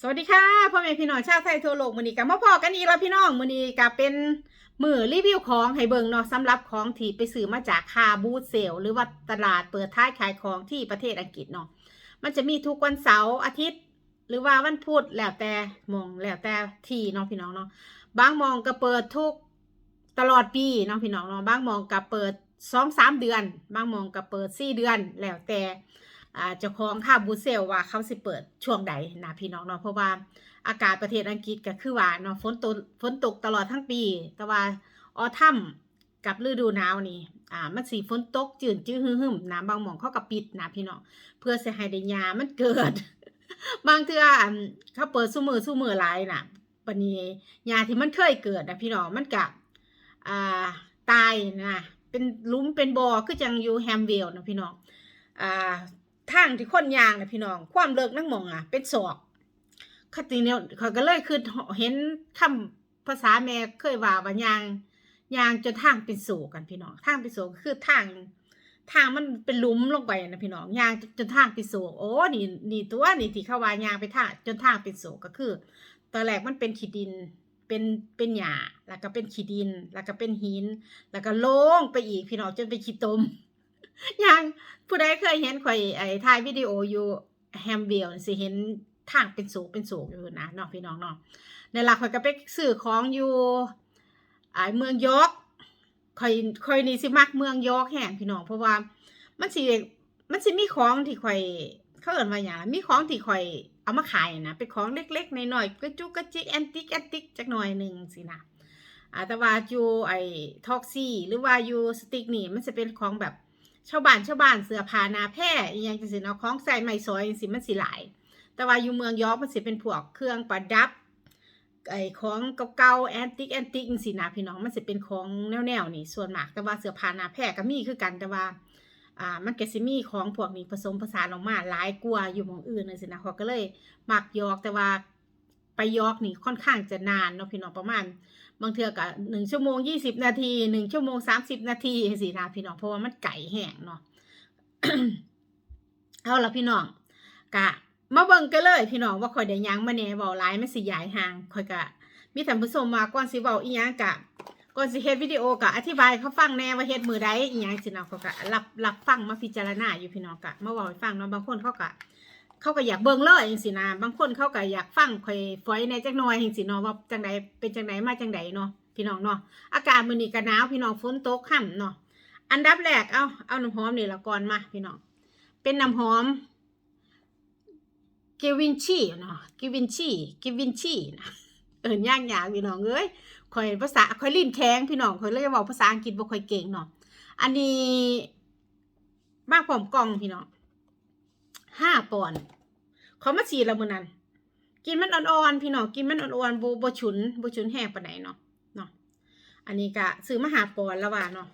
สวัสดีค่ะพ่อแม่พี่น้องชาวไทยทั่วโลกมือนี้ก็มาพอกันอีกแล้วพี่น้องมือนี้ก็เป็นมือรีวิวของให้เบิงเนาะสำหรับของที่ไปซื้อมาจากคาบูธเซลหรือว่าตลาดเปิดท้ายขายของที่ประเทศอังกฤษเนาะมันจะมีทุกวันเสาร์อาทิตย์ หรือว่าวันพุธแล้วแต่มองแล้วแต่ที่เนาะพี่น้องเนาะบางมองก็เปิดทุกตลอดปีเนาะพี่น้องเนาะบางมองก็เปิดสองสามเดือน บางมองก็เปิดสี่เดือนแล้วแต่ เจ้าของค่าบูเซลว่าเขาสิเปิดช่วงใดนะพี่น้องเนาะเพราะว่าอากาศประเทศอังกฤษก็คือว่าเนาะฝนตกฝนตกตลอดทั้งปี แต่ว่าออทัมกับฤดูหนาวนี่อ่ามันสีฝนตกจืดจื้อหึ่มๆนะบางหม่องเขาก็ปิดนะพี่น้องเพื่อสิให้ได้ยามันเกิด บางเทื่อเขาเปิดซุมือซุมือหลายน่ะปานนี้ยาที่มันเคยเกิดนะพี่น้องมันกะอ่าตายนะเป็นลุมเป็นบ่อคือจังอยู่แฮมเวลนะพี่น้องอ่า ทางที่คนยางนะพี่น้อง ความเลิกนั่งมองอะ เป็นศอกคติเนี่ยเขาก็เลยคือเห็นคำภาษาแม่เคยว่าว่ายางยางจนทางเป็นโศกกันพี่น้องทางเป็นโศกคือทางทางมันเป็นลุ่มลงไปนะพี่น้องยางจนทางเป็นโศกโอ้นี่นี่ตัวนี่ที่เขาว่ายางไปทางจนทางเป็นโศกก็คือตอนแรกมันเป็นขี้ดินเป็นเป็นหญ้าแล้วก็เป็นขี้ดิน แล้วก็เป็นหิน แล้วก็โล่งไปอีกพี่น้องจนเป็นขี้ตม ยังผู้ใดเคยเห็นข่อยไอ้ถ่ายวิดีโออยู่แฮมเบลสิเห็นทางเป็นสูงเป็นสูงอยู่นะเนาะพี่น้องเนาะในหลักข่อยก็ไปซื้อของอยู่ไอ้เมืองยอร์กข่อยข่อยนี่สิมักเมืองยอร์กแห่งพี่น้องเพราะว่ามันสิมันสิมีของที่ข่อยเขาเอิ้นว่าหยังล่ะมีของที่ข่อยเอามาขายนะเป็นของเล็กๆน้อยๆกระจุกกระจิกแอนติกแอนติกจักหน่อยหนึ่งสินะอาแต่ว่าอยู่ไอ้ท็อกซี่หรือว่าอยู่สติกนี่มันจะเป็นของแบบ ชาวบ้านชาวบ้านเสื้อผ้านาแพร่อีหยังจังซี่เนาะของใส่ไม้ซอยจังซี่มันสิหลาย แต่ว่าอยู่เมืองยอร์กมันสิเป็นพวกเครื่องประดับไอ้ของเก่าๆแอนติกแอนติกจังซี่นะพี่น้องมันสิเป็นของแนวๆนี่ส่วนมากแต่ว่าเสื้อผ้านาแพร่ก็มีคือกันแต่ว่าอ่ามันก็สิมีของพวกนี้ผสมผสานออกมาหลายกว่าอยู่หมองอื่นจังซี่นะเขาก็เลยมักยอกแต่ว่าไปยอกนี่ค่อนข้างจะนานเนาะพี่น้องประมาณ บางเทือก็หนึ่งชั่วโมงยี่สิบนาทีหนึ่งชั่วโมงสามสิบนาทีสินะพี่น้องเพราะว่ามันไก่แห้งเนาะเอาละพี่น้องกะมาเบิ่งกันเลย พี่น้องว่าข่อยได้ยังมาแหน่เว้าหลายมันสิยายห่างข่อยกะ มีท่านผู้ชมมาก่อนสิเว้าอีหยังกะก่อนสิเฮ็ดวิดีโอกะอธิบายเขาฟังแน่ว่าเฮ็ดมือใดอีหยังสิเนาะเขากะรับรับฟังมาพิจารณาอยู่พี่น้องกะมาเว้าให้ฟังเนาะบางคนเขากะ เขาก็อยากเบิ่งเลยจังซี่นะบางคนเขาก็อยากฟังข่อยฝอยในจักหน่อยจังซี่เนาะว่าจังใดเป็นจังใดมาจังใดเนาะพี่น้องเนาะอากาศมื้อนี้ก็หนาวพี่น้องฝนตกค่ำเนาะอันดับแรกเอาเอาน้ำหอมนี่ละก่อนมาพี่น้องเป็นน้ำหอมเกวินชีเนาะเกวินชีเกวินชีนะเอิ้นย่างยากพี่น้องเอ้ยข่อยภาษาข่อยลิ้นแข็งพี่น้องข่อยเลยเว้าภาษาอังกฤษบ่ค่อยเก่งเนาะอันนี้มาพร้อมกล่องพี่น้องห้าปอนด์ เขามาฉีดล้วมื้อนั้น กินมันอ่อนๆพี่น้องกินมันอ่อนๆบ่บ่ฉุนบฉุนแห้งปานเนาะเนาะอันนี้ก็ซื้อมาหาปอนล้วว่าเนาะ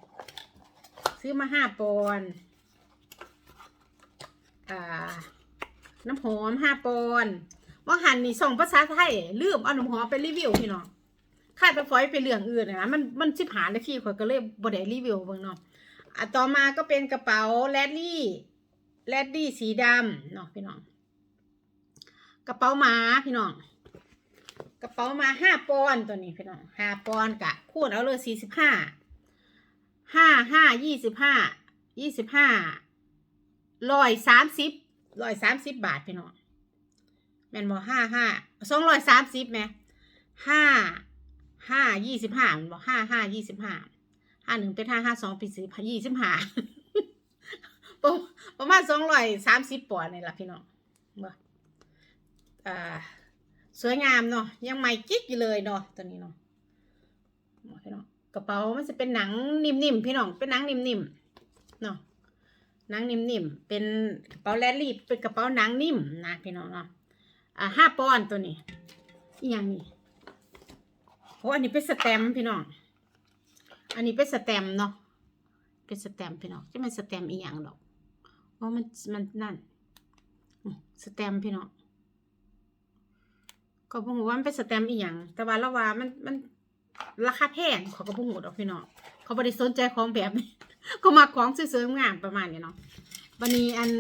ซื้อมาห้าปอนอ่าน้ำหอมห้าปอนว่าหันนี่ส่งภาษาไทยลืมเอาน้ำหอมไปรีวิวพี่น้องค่าไปฟอยไปเรื่องอื่นนะมันมันสิบหานาทีข่อยก็เลยบ่ได้รีวิวเบิ่งเนาะอะต่อมาก็เป็นกระเป๋าแรดลี่แรดลี่สีดำเนาะพี่น้อง กระเป๋าหมาพี่น้อง กระเป๋ามาห้าปอนตัวนี้พี่น้องห้าปอนกะ คูณเอาเลยสี่สิบห้าห้าห้ายี่สิบห้ายี่สิบห้าร้อยสามสิบร้อยสามสิบบาทพี่น้องแมนบอห้าห้าสองร้อยสามสิบไหมห้าห้ายี่สิบห้ามันบอกห้าห้ายี่สิบห้าห้าหนึ่งเป็นห้าห้าสองป็นสิบยี่สิบห้าประมาณสองร้อยสามสิบปอนด์นี่แหละพี่น้องบ่ อ่าสวยงามเนาะยังใหม่กิ๊กอยู่เลยเนาะตัวนี้เนาะพี่น้องกระเป๋ามันจะเป็นหนังนิ่มๆพี่น้องเป็นหนังนิ่มๆเนาะหนังนิ่มๆเป็นกระเป๋าแลลี่เป็นกระเป๋าหนังนิ่มนะพี่น้องเนาะอ่าห้าปอนตัวนี้อีอย่างนี้โอ้อันนี้เป็นสแตมพี่น้อง อันนี้เป็นสแตมเนาะเป็นสแตมพี่น้องจะเป็นสแตมอีอย่างดอกเพราะมันมันนั่นสแตมพี่น้อง ก็บ่ฮู้ว่ามันเป็นสแตมป์อีหยังแต่ว่าละว่ามันมันราคาแพงเขาก็บ่ฮู้ดอกพี่น้องเขาบ่ได้สนใจของแบบนี้เขามักของสวยๆงามประมาณนี้เนาะบัดนี้อัน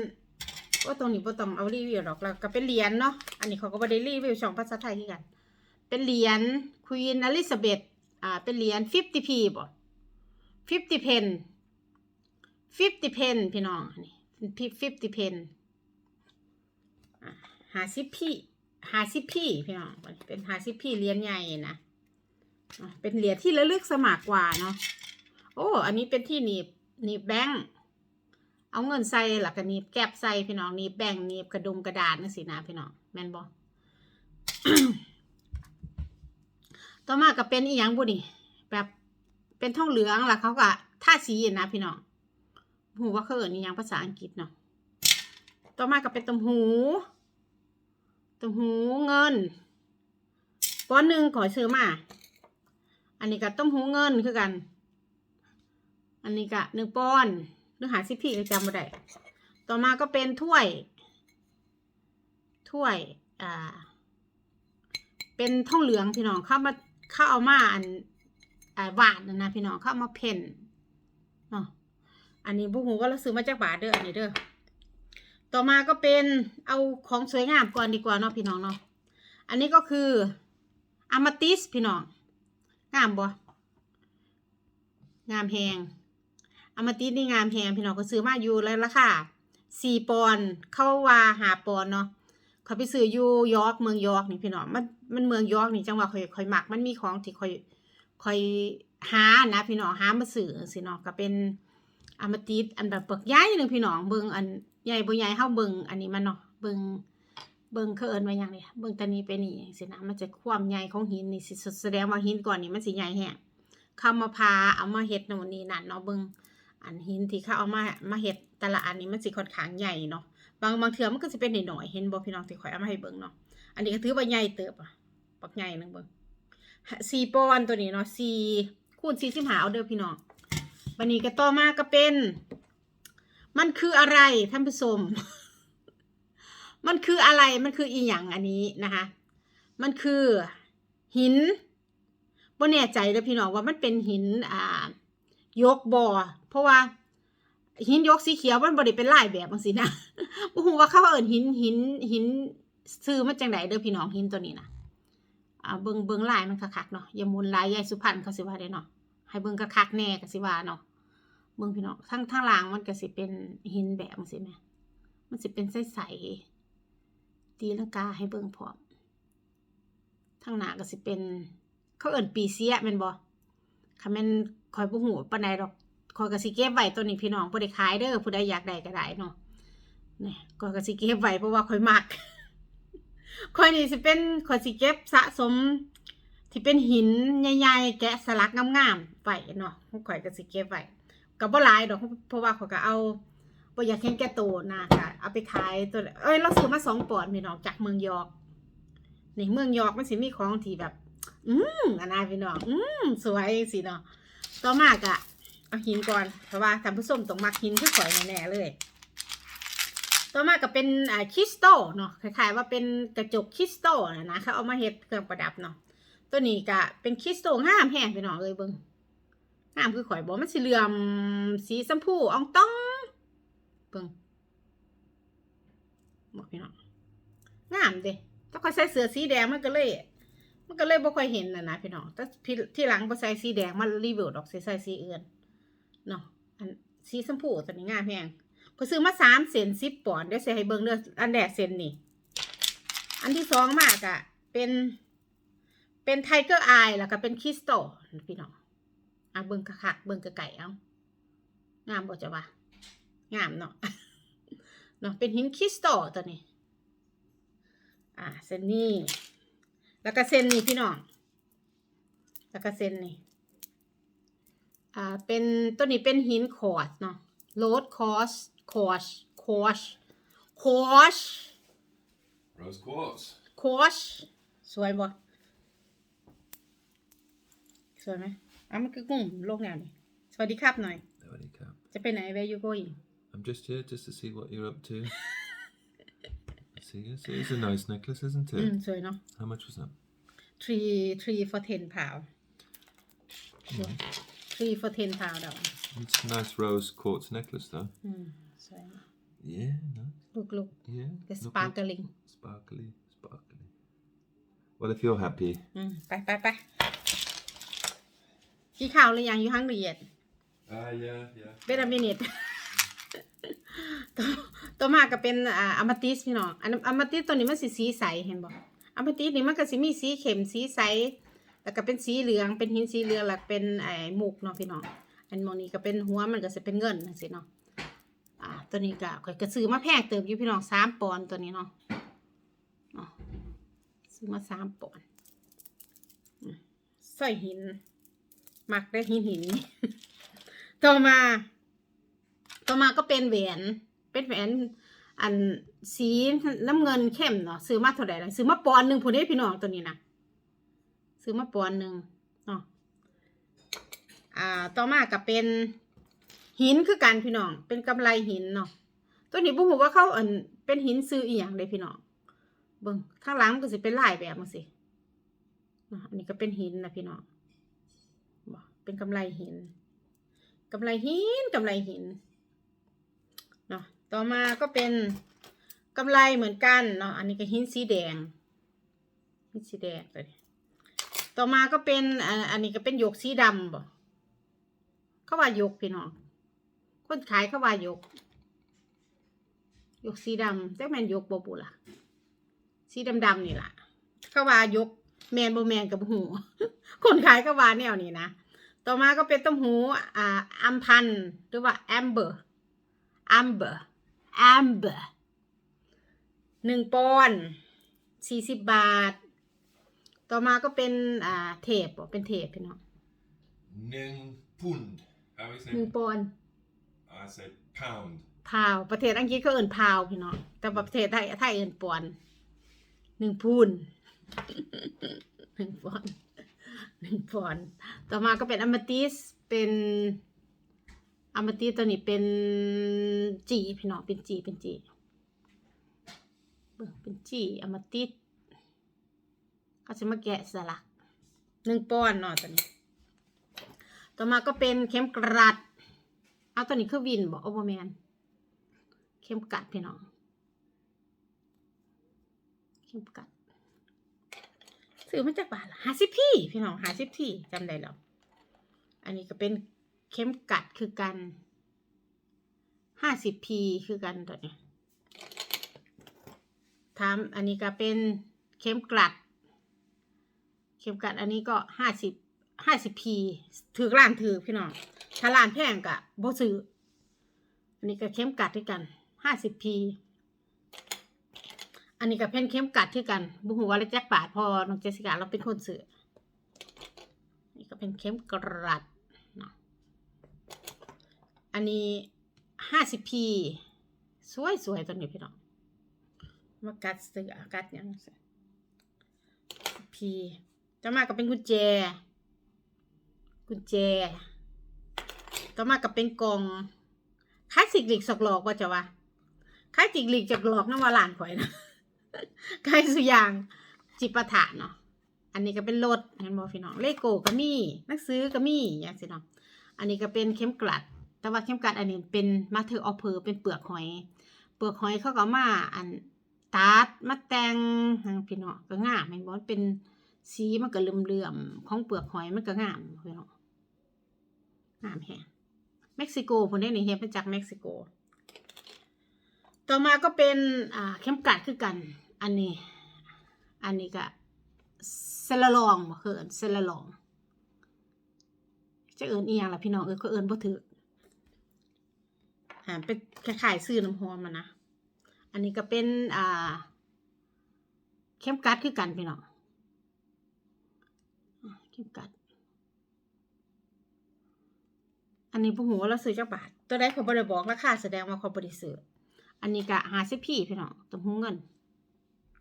ว่าตรงนี้บ่ต้องเอารีวิวหรอกแล้วก็เป็นเหรียญเนาะอันนี้เขาก็บ่ได้รีวิวช่องภาษาไทยคือกัน เป็นเหรียญควีนอลิซาเบธอ่าเป็นเหรียญ 50p บ่50 pen 50 pen พี่น้องนี่50 pen อ่า50 p 50 p พี่พี่น้องเป็น50 p เรียญใหญ่นะเป็นเหรียญที่ระลึกสมัครกว่าเนาะโอ้อันนี้เป็นที่หนีบหนีบแบงค์เอาเงินใส่หลักกันนีบแก็บใส่พี่น้องนีบแบ่งนีบกระดุมกระดาษนั่นสินะพี่น้องแม่นบอต่อมาก็เป็นอีหยังบุนี่แบบเป็นท่องเหลืองล่ะเขาก็ท่าสีนะพี่น้องหูว่าเขาเอ่ยนี่ยังภาษาอังกฤษเนาะต่อมาก็เป็นตมหู ตุ่มหูเงินก้อนหนึ่งขอซื้อมา อันนี้ก็ต้มหูเงินคือกัน อันนี้ก็หนึ่งป้อนด์เนื้อหาสิพี่จำไม่ได้ต่อมาก็เป็นถ้วย ถ้วย อ่า เป็นท่องเหลืองพี่น้องเข้ามาเข้าเอามาอันอ่าบานะนะพี่น้องเข้ามาเพ่นเนาะอันนี้บุหูก็เราซื้อมาจากบาทเด้ออันนี้เด้อ ต่อมาก็เป็นเอาของสวยงามก่อนดีกว่าเนาะพี่น้องเนาะ อันนี้ก็คืออามาติสพี่น้อง งามบ่งามแหงอามาติสนี่งามแพงพี่น้องก็ซื้อมาอยู่แล้วราคาสี่ปอนเข้าว่าหาปอนเนาะเขาไปซื้ออยู่ยอร์กเมืองยอร์กนี่พี่น้องมันมันเมืองยอร์กนี่จังหวะคอยคอยมักมันมีของที่คอยคอยหานะพี่น้องหามาซื้อสิเนาะก็เป็นอามาติสอันแบบเปิกใหญ่หนึ่งพี่น้องเบิ่งอัน ใหญ่บ่ใหญ่เฮาเบิ่งอันนี้มันเนาะเบิ่งเบิ่งเขาเอิ้นว่าหยังนี่เบิ่งตานี้ไปนี่สินะมันจะความใหญ่ของหินนี่สิแสดงว่าหินก่อนนี่มันสิใหญ่แฮงเข้ามาพาเอามาเฮ็ดโน่นนี่นั่นเนาะเบิ่งอันหินที่เขาเอามามาเฮ็ดแต่ละอันนี้มันสิค่อนข้างใหญ่เนาะบางบางเทื่อมันก็สิเป็นหน่อยๆเห็นบ่พี่น้องที่ข่อยเอามาให้เบิ่งเนาะอันนี้ก็ถือว่าใหญ่เติบอะปักใหญ่นึงเบิ่งสี่ปอนตัวนี้เนาะสี่คูณสี่สิบหาเอาเด้อพี่น้องวันนี้ก็ต่อมาก็เป็น มันคืออะไรท่านผู้ชม มันคืออะไรมันคืออีหยังอันนี้นะคะ มันคือหินบ่แน่ใจเด้อพี่น้องว่ามันเป็นหินอ่ายกบ่อเพราะว่าหินยกสีเขียวมันบ่ได้เป็นลายแบบจังซี่นะบ่ฮู้ว่าเขาเอิ้นหินหินหินซื้อมาจังไดเด้อพี่น้องหินตัวนี้นะอ่าเบิ่งเบิ่งลายมันคักๆเนาะอย่ามุนลายยายสุพรรณเขาสิว่าได้เนาะให้เบิ่งคักๆแน่ก็สิว่าเนาะ เบิ่งพี่น้องทั้งทั้งล่างมันก็สิเป็นหินแบบจังซี่แหมมันสิเป็นใสๆตีลังกาให้เบิ่งพร้อมทางหน้าก็สิเป็น เขาเอิ้นปีเสียแม่นบ่ค่ะแม่นคอยบ่ฮู้ปานใดดอกคอยก็สิเก็บไว้ตัวนี้พี่น้องบ่ได้ขายเด้อผู้ใดอยากได้ก็ได้เนาะนี่คอยก็สิเก็บไว้เพราะว่าคอยมักคอยนี่สิเป็นคอยสิเก็บสะสมที่เป็นหินใหญ่ๆแกะสลักงามๆไว้เนาะคอยก็สิเก็บไว้ ก็บ่หลายดอกเพราะว่าเขาก็เอาบ่อยากเห็นแก่โตนะก็เอาไปขายตัวเอ้ยเราซื้อมาสองปอนด์พี่น้องจากเมืองยอร์กนี่เมืองยอร์กมันสิมีของที่แบบ อืมอันนั้นพี่น้องอืมสวยสิเนาะต่อมากอะเอาหินก่อนเพราะว่าท่านผู้ชมต้องมักหินคือข่อยแน่ๆเลย ต่อมาก็เป็นอ่าคริสตัลเนาะคล้ายๆว่าเป็นกระจกคริสตัลนะนะเขาเอามาเฮ็ดเครื่องประดับเนาะตัวนี้ก็เป็นคริสตัลงามแฮงพี่น้องเอ้ยเบิ่ง งามคือข่อยบอกมันสีเหลือมสีชมพูอองต้องเบิ่งบอกพี่น้องงามเด้ถ้าข่อยใส่เสื้อสีแดงมันก็เลย มันก็เลยบ่ค่อยเห็นนะนะพี่น้องแต่พี่ที่หลังบ่ใส่สีแดงมารีเวิวดออกใสิใส่สีอื่นเนาะอันสีชมพูตัวนี้งามแพงก็ซื้อมาสามเซนสิบปอนด์เดี๋ยวสิให้เบิ่งเด้ออันแรกเซนนี่อันที่สองมากอะเป็นเป็นไทเกอร์อายแล้วก็เป็นคริสตัลพี่น้อง อะเบิ่งคักๆเบิ่งกะไก่เอางามบ่จะว่างามเนาะเนาะเป็นหินคริสตัลตัวนี้ อ่าเส้นนี้แล้วก็เส้นนี้พี่น้องแล้วก็เส้นนี้อ่าเป็นตัวนี้เป็นหินคอร์สเนาะโรดคอร์สคอร์สคอร์สคอร์ส Rose quartz. คอร์สสวยบ่สวยไหม อ่ะมันคือกุ้งโลกแนวนี่สวัสดีครับหน่อย Nobody cap. จะไปไหน where you going I'm just here just to see what you're up to. see, it's, it's a nice necklace, isn't อื it? ม สวยเนาะ How much was that? three three for ten pound three for ten pound ดอก It's a nice rose quartz necklace, though. อืม สวยเนอะ Yeah, no. ลูกลูก Yeah. ก็ no ส prob- ปาร์กลิง Sparkly, sparkly. Well, if you're happy. อืมไปไปไป กี่ข่าวหรือยังอยู่ห้างเรียน Ah, yeah, yeah. เป็นอมินิตตัวตัวมากก็เป็นอ่าอมติสพี่น้องอันอมติสตัวนี้มันสีสีใสเห็นบ่อมติสนี่มันก็สิมีสีเข้มสีใส แล้วก็เป็นสีเหลือง เป็นหินสีเหลืองแล้วก็เป็นไอ้มุกเนาะพี่น้อง อันโมนี้ก็เป็นหัวมันก็จะเป็นเงินจังซี่เนาะ อ่า ตัวนี้ก็ข่อยก็ซื้อมาแพงเติบอยู่พี่น้องสามปอนด์ตัวนี้เนาะเนาะซื้อมาสามปอนด์อืมสร้อยหิน หมักได้หินหินต่อมา ต่อมาก็เป็นแหวน เป็นแหวน อันสีน้ำเงินเข้มเนาะซื้อมาเท่าไหร่ล่ะซื้อมาปอนหนึ่งผู้ได้พี่น้องตัวนี้นะซื้อมาปอนหนึ่งเนาะอ่า ต่อมาก็เป็นหินคือกันพี่น้อง เป็นกำไรหินเนาะ ตัวนี้บุ้งว่าเขาอันเป็นหินซื้ออีหยังเลยพี่น้อง เบิ่งข้างหลังมันก็สิเป็นลายแบบมันสิอันนี้ก็เป็นหินนะพี่น้อง เป็นกำไรหินกำไรหินกำไรหินเนาะต่อมาก็เป็นกำไรเหมือนกันเนาะอันนี้ก็หินสีแดงหินสีแดงเลยต่อมาก็เป็นอ่าอันนี้ก็เป็นหยกสีดำบ่เขาว่าหยกพี่น้องคนขายเขาว่าหยกหยกสีดำแต่แมนหยกบ่บุล่ะสีดำดำนี่ล่ะเขาว่าหยกแมนบ่แมนกับหูคนขายก็ว่าแนวนี้นะ ต่อมาก็เป็นต้มหูอ่าอัมพันธ์หรือว่าแอมเบอร์ amber amber หนึ่งปอนด์สี่สิบบาท ต่อมาก็เป็นอ่าเทปบ่เป็นเทปพี่น้อง Ning pund. How we หนึ่ง say? ปอนด์ I say pound. พาวประเทศอังกฤษเขาเอิ่นพาวพี่น้องแต่ประเทศไทยไทยเอิ่นปอนด์หนึ่งพูนหนึ่งปอน หนึ่งปอนต่อมาก็เป็นอมติสเป็นอมติสตัวนี้เป็นจีพี่น้องเป็นจีเป็นจีเบิ่งเป็นจีอมติสเขาจะมาแกะสลักหนึ่งปอนเนาะตัวนี้ ต่อมาก็เป็นเข็มกลัด เอาตัวนี้คือวินบอกโอเปอร์แมนเข็มกัดพี่น้อง เข็มกัด ซื้อมาจากบ้านละหาสิพี่พี่น้องหาสิพี่จำได้แล้วอันนี้ก็เป็นเข็มกัดคือกันห้าสิบพีคือกันตัวนี้ทำอันนี้ก็เป็นเข็มกลัด เข็มกลัดอันนี้ก็ห้าสิบห้าสิบพีถือร้านถือพี่น้องถ้าร้านแพงกะบ่ซื้ออันนี้ก็เข้มกัดที่กันห้าสิบพี อันนี้ก็เพ่นเข้มกัดที่กันบุหัวและแจ็คบาทพอน้องเจสิกาเราเป็นคนซื้อนี่ก็เป็นเข้มกรัดเนาะอันนี้ห้าสิบพีสวยสวยตัวนี้พี่น้องมากัดเสือกัดเนี่ยพีจะมาก็เป็นกุญแจ กุญแจต่อมาก็เป็นกล่องคล้ายสิกหลีกสกหลอกว่าจะว่าคล้ายสิกหลีกจากหลอกน้ำว่าหลานข่อยนะ คล้สุอยางจิปาถะเนาะอันนี้ก็เป็นรถเห็นบอพี่น้องเลโก้ก็มีหนักซื้อก็มีอย่างสิเนาะอันนี้ก็เป็นเข็มกลัด แต่ว่าเข็มกลัดอันนี้เป็นมาเธอออเพอเป็นเปลือกหอย เปลือกหอยเขาก็เอามาอันตัดมาแตงให้พี่น้องก็งามเห็นบอเป็นสีมันก็เหลื่อมๆของเปลือกหอยมันก็งามพี่น้องงามแฮะเม็กซิโกผมได้หนี่เฮ็ดมาจากเม็กซิโก ต่อมาก็เป็นอ่าเข็มกัดคือกัน อันนี้ อันนี้ก็เซลลาลองบ่เอินเซลลาลอง จะเอิ้นอีหยังล่ะพี่น้องเอินก็เอินบ่ถูกอ่าเป็นคล้ายๆซื้อน้ำหอมอะนะ อันนี้ก็เป็นอ่าเข็มกัดคือกันพี่น้องเข็มกัด อันนี้ผู้หูว่าเราซื้อจากบาท ตัวใดเขาบริบอกราคาแสดงว่าเขาบริซื้ออันนี้ก็หาสิพี่พี่น้องตัวหูเงิน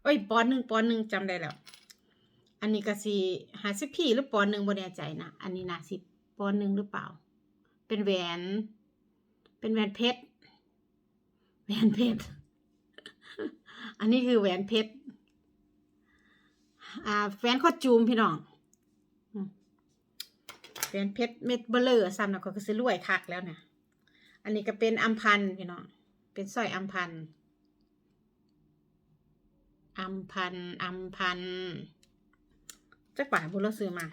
เอ้ยปอนหนึ่งปอนหนึ่งจำได้แล้ว อันนี้ก็สิหาสิพี่หรือปอนหนึ่งบ่แน่ใจนะ อันนี้น่าสิปอนหนึ่งหรือเปล่า เป็นแหวน เป็นแหวนเพชร แหวนเพชร อันนี้คือแหวนเพชร อ่าแหวนข้อจูมพี่น้องเป็นเพชรเม็ดเบลเลอร์ซ้ำนะก็คือสิรวยคักแล้วเนี่ย อันนี้ก็เป็นอัมพันพี่น้อง เป็นสร้อยอัมพันธ์ อัมพันอัมพันจักบาทบุญเราซื้อมา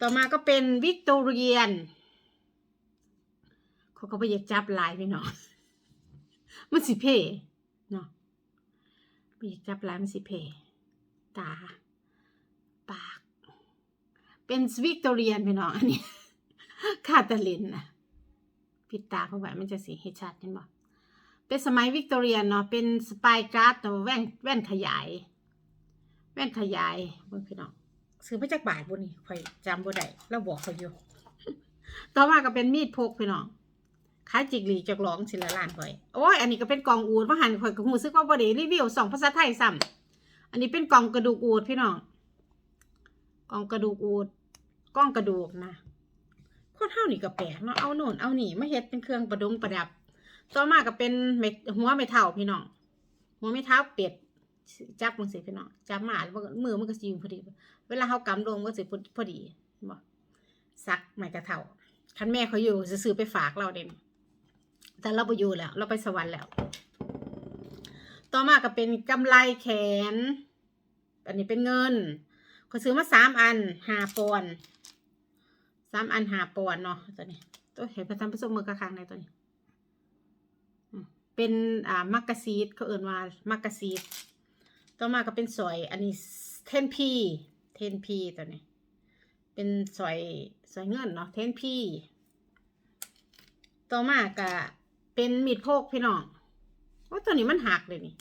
ต่อมาก็เป็นวิกตอเรียน เขาก็ไปอยากจับลายพี่น้องมันสิเพเนาะไปอยากจับลายมันสิเพตา ปาก เป็นวิกตอเรียนพี่น้องอันนี้คาตาลินนะปิดตาเข้าไว้มันจะสีเห็นชัดเห็นบ่ เป็นสมัยวิกตอเรียนเนาะเป็นสปายการ์ดแต่ว่าแว่นแว่นขยาย แว่นขยายเบิ่งพี่น้องซื้อมาจากบาทบุนี่ข่อยจำบ่ได้เราบอกเขาอยู่ ต่อมาก็เป็นมีดพกพี่น้องขายจิกหลีจากหลองสิละล้านข่อยโอ้ยอันนี้ก็เป็นกล่องอูดมาหันข่อยก็หูซึกว่าบ่ได้รีวิวสองภาษาไทยซ้ำอันนี้เป็นกล่องกระดูกอูดพี่น้องกล่องกระดูกอูดกล้องกระดูกนะคนเฮานี่ก็แปลกเนาะเอาโน่นเอานี่มาเฮ็ดเป็นเครื่องประดงประดับ ต่อมาก็เป็นเม็ดหัวไม่เท่าพี่น้อง หัวไม่เท่าเป็ดจับมันสิพี่น้องจับมาแล้วมันก็มือมันก็สิอยู่พอดี เวลาเขากำลงก็สิพอดีบ่ซักไม่กระเท่าคันแม่เขาอยู่จะซื้อไปฝากเราเด่นแต่เราไปอยู่แล้ว เราไปสวรรค์แล้ว ต่อมาก็เป็นกำไรแขน อันนี้เป็นเงินเขาซื้อมาสามอันห้าปอนสามอันห้าปอนเนาะตัวนี้ตัวเห็นประทำผสมมือกระคังในตัวนี้ เป็นอ่ามักกะซีดเขาเอ่นว่ามักกะซีดต่อมาก็เป็นสอยอันนี้เทนพีเทนพีตัวนี้ เป็นสอยสอยเงินเนาะเทนพีต่อมาก็เป็นมีดโพกพี่น้องว่าตัวนี้มันหักเลยนี่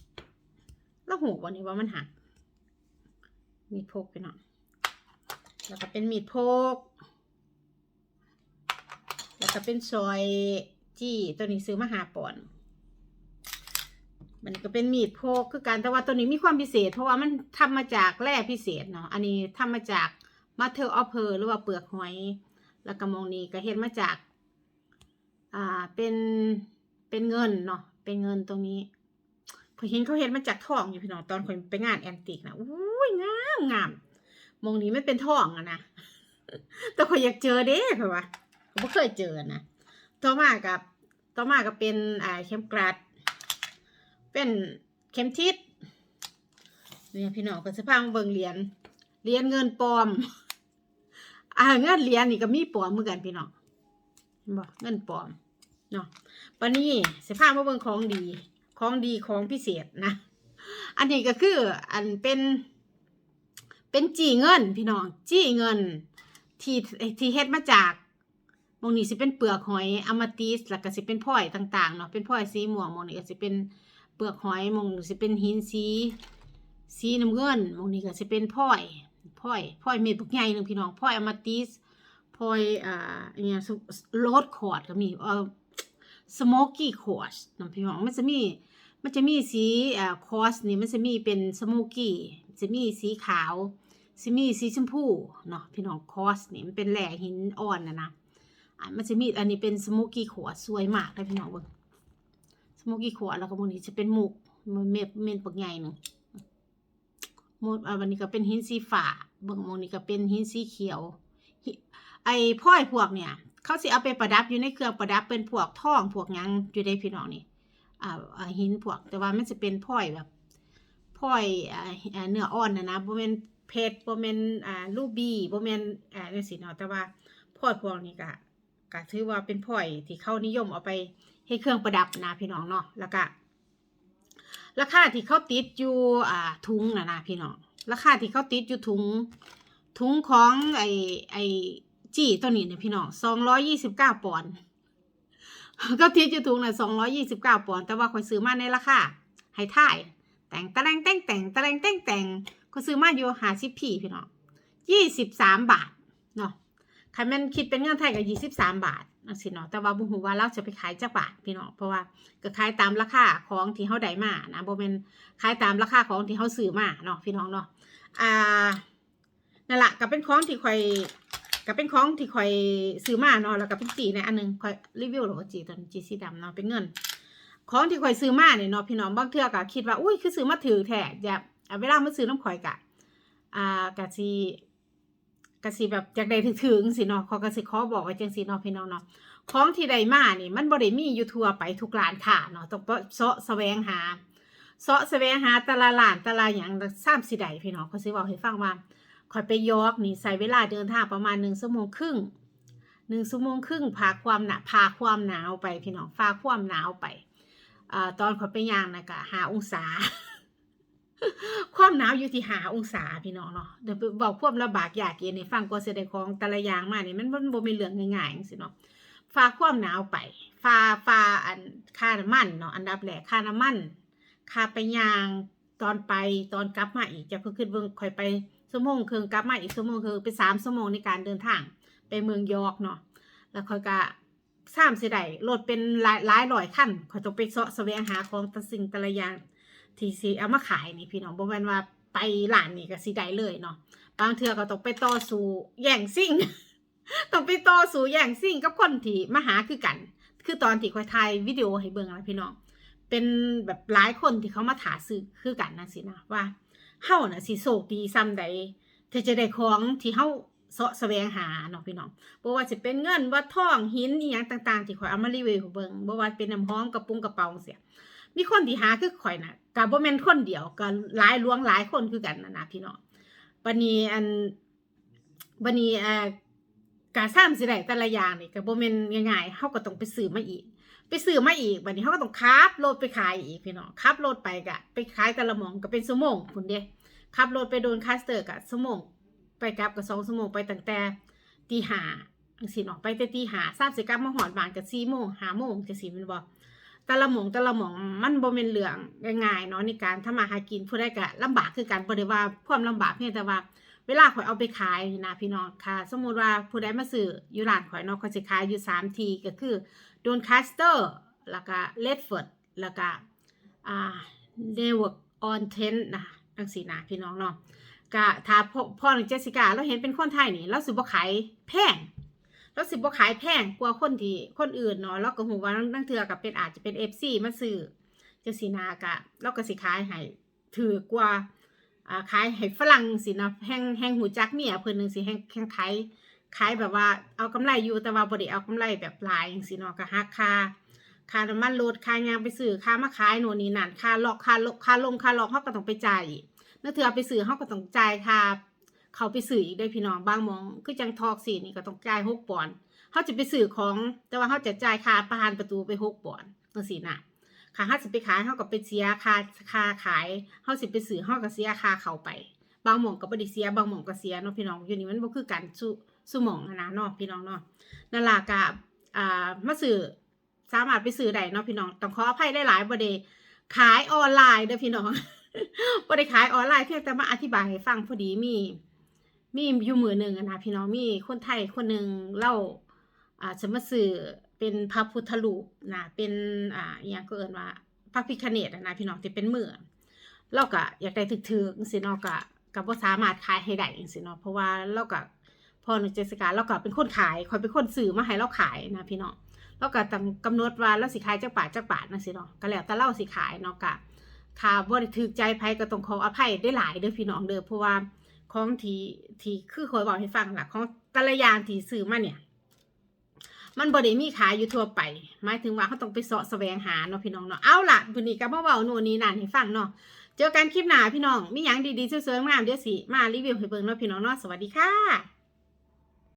แล้วหูวันนี้ว่ามันหัก มีดโพกพี่น้องแล้วก็เป็นมีดโพกแล้วก็เป็นซอยจี้ตัวนี้ซื้อมาหาปอน มันก็เป็นมีดโพกคือกันแต่ว่าตัวนี้มีความพิเศษ เพราะว่ามันทำมาจากแร่พิเศษเนาะอันนี้ทำมาจากมาเทอร์ออฟเพอร์หรือว่าเปลือกหอย แล้วก็มองนี้ก็เห็นมาจาก อ่าเป็นเป็นเงินเนาะเป็นเงินตรงนี้พอเห็นเขาเห็นมาจากทองอยู่พี่น้องตอนคนไปงานแอนติกนะอุ้ยงามงามมองนี้ไม่เป็นทองอะนะแต่คนอยากเจอเด้เพราะว่าผมไม่เคยเจอนะต่อมากับต่อมาก็เป็นอ่าเข็มกลัด เป็นเข็มทิศเนี่ยพี่น้องก็จะพามาเบิ่งเหรียญเหรียญเงินปลอม อ่าเงินเหรียญนี่ก็มีปลอมเหมือนกันพี่น้องเห็นบ่เงินปลอมเนาะปนี้สิพามาเบิ่งของดี ของดีของพิเศษนะ อันนี้ก็คืออันเป็น เป็นจีเงิน พี่น้องจีเงิน ที่ที่เฮ็ดมาจากมองนี้สิเป็นเปลือกหอยอมาติสแล้วก็สิเป็นพลอยต่างๆเนาะเป็นพลอยสีม่วงมองนี้ก็สิเป็น ปลือกหอยมองสิเป็นหินสีสีน้ำเงินมองนี้ก็สิเป็นพลอยพลอยพลอยเม็ดบักใหญ่หนึ่งพี่น้องพลอยอมาติสพลอยอ่าอหย่างโรดคอร์ดก็มีเอ่อสโมกกี้คอร์สนาะพี่น้องมันจะมีมันจะมีสีอ่าคอร์สนี่มันจะมีเป็นสโมกกี้จะมีสีขาวสิมีสีชมพูเนาะพี่น้องคอร์สนี่มันเป็นแหล่หินอ่อนนะนะอะมันจะมีอันนี้เป็นสโมกี้ขวดสวยมากเลยพี่น้องเบิ่ง สโมกี้ขวดแล้วก็บางนี้จะเป็นหมุกมันเม็ดเม็ดปักใหญ่หนึ่งหมดวันนี้ก็เป็นหินสีฟ้าเบิ่งมองนี้ก็เป็นหินสีเขียว ไอ้พลอยพวกเนี่ย เขาสิเอาไปประดับอยู่ในเครื่องประดับเป็นพวกท่องพวกยังอยู่ในพี่น้องนี่อ่าหินพวกแต่ว่ามันจะเป็นพลอยแบบพลอยอ่าเนื้ออ่อนนะนะบ่แม่นเพชรบ่แม่นอ่ารูบี้บ่แม่นอ่าจังซี่เนาะแต่ว่าพลอยพวกนี้ก็ ก็ถือว่าเป็นพลอยที่เขานิยมเอาไปให้เครื่องประดับนะพี่น้องเนาะแล้วก็ราคาที่เขาติดอยู่อ่าถุงนะนะพี่น้องราคาที่เขาติดอยู่ถุงถุงของไอ้ไอ้จี้ตัวนี้เนี่ยพี่น้อง229ปอนด์ก็ติดอยู่ถุงน่ะ229ปอนด์แต่ว่าข่อยซื้อมาในราคาให้ถ่ายแต่งตะแรงแต่งแต่งตะแรงแต่งแต่งก็ซื้อมาอยู่หาสิบพี่พี่น้องยี่สิบสามบาทเนาะ ใครมันคิดเป็นเงินไทยก็ยี่สิบสามบาทนั่นสิเนาะแต่ว่าบุหูว่าเราจะไปขายจากบาทพี่น้องเพราะว่าก็ขายตามราคาของที่เขาได้มานะบ่เป็นขายตามราคาของที่เขาซื้อมาเนาะพี่น้องเนาะอ่านั่นแหละก็เป็นของที่คอยก็เป็นของที่คอยซื้อมาเนาะแล้วก็เป็นจีในอันหนึงคอยรีวิวหรอว่าจีตัวนี้จีสีดำเนาะเป็นเงิน ของที่คอยซื้อมาเนี่ยเนาะพี่น้องบางเทื่อก็คิดว่าอุ้ยคือซื้อมาถือแท้อย่าอะเวลามาซื้อน้ำข่อยกะอ่ากะสิ กะสิแบบจากใดถึงถึงสิเนาะขากะสิขอบอกไว้จังสิเนาะพี่น้องเนาะของที่ใดมานี่ มันบ่ได้มีอยู่ทั่วไปทุกร้านค้าเนาะต้องเสาะแสวงหาเสาะแสวงหาต่ละร้านต่ละหยังซ้ำสิใดพี่น้องเขาสิเว้าให้ฟังว่าข่อยไปยอกนี่ใช้เวลาเดินทางประมาณ1ชั่วโมงครึ่ง1ชั่วโมงครึ่งพาความหนาพาความหนาวไปพี่น้องพาความหนาวไปอ่าตอนขอยไปย่างน่ะก็5องศา ความหนาวอยู่ที่หาองศาพี่น้องเนาะเดี๋ยวบอกความลำบากยากเย็นในฟังก็เสด็จของแต่ละอย่างมาเนี่ยมันมันบ่เป็นเรื่องง่ายๆจังซี่เนาะฟ้าความหนาวไปฟ้าฟ้าอันค่าน้ำมันเนาะอันดับแรกค่าน้ำมันค่าไปยางตอนไปตอนกลับมาอีกจะเพิ่งขึ้นเบิ่งค่อยไปชั่วโมงครึ่งกลับมาอีกชั่วโมงครึ่งเป็นสามชั่วโมงในการเดินทาง ไปเมืองยอร์กเนาะแล้วค่อยก็สามสิได้รถเป็นหลายหลายร้อยคันค่อยต้องไปเสาะแสวงหาของแต่สิ่งต่ละอย่าง ที่สิเอามาขายนี่พี่น้องบ่แม่นว่าไปร้านนี่ก็สิได้เลยเนาะบางเทื่อก็ต้องไปต่อสู้แย่งซิ่งต้องไปต่อสู้แย่งซิ่งกับคนที่มาหาคือกัน คือตอนที่ค่อยถ่ายวิดีโอให้เบิ่งนะพี่น้องเป็นแบบหลายคนที่เขามาถาซื้อคือกันนะสินะว่าเฮาน่ะสิโชคดีซ้ำใดที่จะได้ของที่เฮาเสาะแสวงหาเนาะพี่น้องบ่ว่าสิเป็นเงินว่าทองหินอีหยังต่าง ๆ ที่ข่อยเอามารีวิวให้เบิ่งบ่ว่าเป็นน้ำหอมกระปุงกระเป๋าเสีย มีคนที่หาคือข่อยน่ะกับบ่แม่นคนเดียวก็หลายลวงหลายคนคือกันนะนะพี่น้องบัดนี้อันบัดนี้เอ่อกาซ้ำสิได้แต่ละอย่างนี่ก็บ่แม่นง่ายๆเฮาก็ต้องไปซื้อมาอีก ไปซื้อมาอีกบัดนี้เฮาก็ต้องขับรถไปขายอีกพี่น้องขับรถไปก็ไปขายแต่ละหม่องก็เป็นชั่วโมงพุ่นเด้ขับรถไปโดนคัสเตอร์ก็ชั่วโมงไปกลับก็2ชั่วโมงไปตั้งแต่ตีห้าจังเนาะไปแต่ตีห้าทราบสิกลับมาฮอดบานก็4โมง5โมงจังซี่แม่นบ่ แต่ละหมองแต่ละหมองมันบ่แม่นเรื่องง่ายๆเนาะในการทำมาหากินผู้ใดก็ลำบากคือกันบ่ได้ว่าความลำบากเพียงแต่ว่า เวลาข่อยเอาไปขายนะพี่น้องค่ะ สมมุติว่าผู้ใดมาซื้ออยู่ร้านข่อยเนาะข่อยสิขายอยู่3ทีก็คือโดนคัสเตอร์แล้วก็เลดเฟิร์ดแล้วก็อ่าเนเวิร์กออนเทนนะจังซี่นะพี่น้องเนาะก็ถ้าพ่อพ่อของเจสสิก้าเราเห็นเป็นคนไทยนี่เราสิบ่ขายแพง แล้วสิบ่ขายแพงกว่าคนที่คนอื่นเนาะแล้วก็หูว่านั่งเถือกับเป็นอาจจะเป็น FC มาซื้อจังซี่นากะแล้วก็สิขายให้ถือกว่าอ่าขายให้ฝรั่งสินะแห่งแห่งหูจักเมียเพิ่นนึงสิแห่งแห่งขายขายแบบว่าเอากำไรอยู่แต่ว่าบ่ได้เอากำไรแบบหลายจังซี่เนาะก็หักค่าค่าน้ำมันรถค่ายางไปซื้อค่ามาขายโน่นนี่นั่นค่าลอกค่าลกค่าลงค่าลอกเฮาก็ต้องไปจ่ายนั่นเถือไปซื้อเฮาก็ต้องจ่ายค่า เขาไปซื้ออีกเด้พี่น้องบางมอง คือจังทอกสินี่ก็ต้องจ่าย6ปอนด์เขาจะไปซื้อของ แต่ว่าเขาจะจ่ายค่าประหานประตูไปหกปอนด์จังซี่น่ะค่าเขาสิไปขายเขาก็ไปเสียค่าค่าขายเขาสิไปซื้อเขาก็เสียค่าเขาไป บางหม่องก็บ่ได้เสียบางหม่องก็เสียเนาะพี่น้องอยู่นี่มันบ่คือกันสุสุหม่องนะเนาะพี่น้องเนาะนั่นละก็อ่ามาซื้อสามารถไปซื้อได้เนาะพี่น้องต้องขออภัยได้หลายๆบ่ได้ขายออนไลน์เด้อพี่น้องบ่ได้ขายออนไลน์เพียงแต่มาอธิบายให้ฟังพอดีมี มีอยู่มือหนึ่งอะนะพี่น้องมีคนไทยคนหนึ่งเล่าอ่าจะมาสื่อเป็นพระพุทธรูปนะเป็นอ่าอย่างก็เอินว่าพระพิคเนตนะพี่น้องที่เป็นมือเราก็อยากได้ถึกๆจังซี่เนาะก็ก็บ่สามารถขายให้ได้จังซี่เนาะเพราะว่าเราก็พอหนเจสกาเราก็เป็นคนขายคอยเป็นคนซื้อมาให้เราขายนะพี่น้องเราก็ตำกำหนดว่าเราสิขายจักบาทจักบานะสินาะก็แล้วแต่เราสิขายเนาะก็ถ้าบ่ได้ถูกใจไผก็ต้องขออภัยได้หลายเด้อพี่น้องเด้อเพราะว่า ของที่ที่คือคอยบอกให้ฟังล่ะของแต่ละอย่างที่ซื้อมาเนี่ย มันบริมีขายอยู่ทั่วไปหมายถึงว่าเขาต้องไปเสาะแสวงหาเนาะพี่น้องเนาะเอาล่ะวันนี้ก็มาเบาหน่นนี่นั่นให้ฟังเนาะเจอกันคลิปหน้าพี่น้องมีหยางดีๆสวยๆงามเดี๋ยวสิมารีวิวให้เบิ่งเนาะพี่น้องเนาะสวัสดีค่ะ